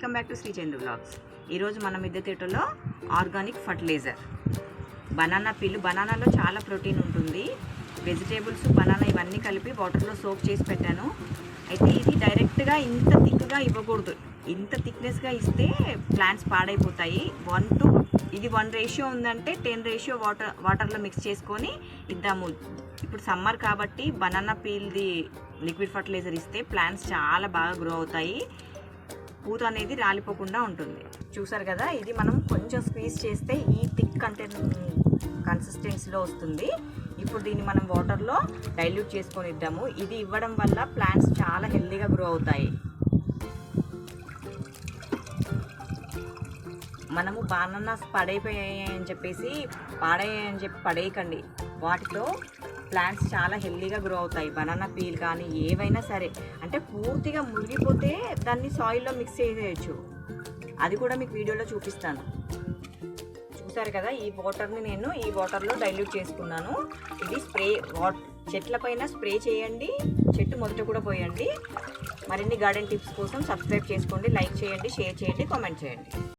Welcome back to Sri Chandra blogs ఈరోజు మన మిద్దె తేటలో ఆర్గానిక్ ఫర్టిలైజర్. బనానా పిల్లు బనానాలో చాలా ప్రోటీన్ ఉంటుంది. వెజిటేబుల్స్ బనానా ఇవన్నీ కలిపి వాటర్లో సోప్ చేసి పెట్టాను. అయితే ఇది డైరెక్ట్గా ఇంత థిక్గా ఇవ్వకూడదు. ఇంత థిక్నెస్గా ఇస్తే ప్లాంట్స్ పాడైపోతాయి. వన్ టు ఇది వన్ రేషియో ఉందంటే టెన్ రేషియో వాటర్ వాటర్లో మిక్స్ చేసుకొని ఇద్దాము. ఇప్పుడు సమ్మర్ కాబట్టి బనానా పీల్ది లిక్విడ్ ఫర్టిలైజర్ ఇస్తే ప్లాంట్స్ చాలా బాగా గ్రో అవుతాయి. పూత అనేది రాలిపోకుండా ఉంటుంది. చూసారు కదా ఇది మనం కొంచెం స్క్వీజ్ చేస్తే ఈ థిక్ కంటెంట్ కన్సిస్టెన్సీలో వస్తుంది. ఇప్పుడు దీన్ని మనం వాటర్లో డైల్యూట్ చేసుకొని ఇద్దాము ఇది ఇవ్వడం వల్ల ప్లాంట్స్ చాలా హెల్తీగా గ్రో అవుతాయి. మనము బానానాస్ పడైపోయాయి అని చెప్పేసి పాడయ్యాయని చెప్పి పడేయకండి. వాటితో ప్లాంట్స్ చాలా హెల్దీగా గ్రో అవుతాయి. బనానా పీల్ కానీ ఏవైనా సరే. అంటే పూర్తిగా మురిగిపోతే దాన్ని సాయిల్లో మిక్స్ చేసేయచ్చు. అది కూడా మీకు వీడియోలో చూపిస్తాను. చూసారు కదా ఈ వాటర్ని నేను ఈ వాటర్లో డైల్యూట్ చేసుకున్నాను. ఇది స్ప్రే వాట్ చెట్లపైన స్ప్రే చేయండి. చెట్టు మొదట కూడా పోయండి. మరిన్ని గార్డెన్ టిప్స్ కోసం సబ్స్క్రైబ్ చేసుకోండి లైక్ చేయండి షేర్ చేయండి కామెంట్ చేయండి.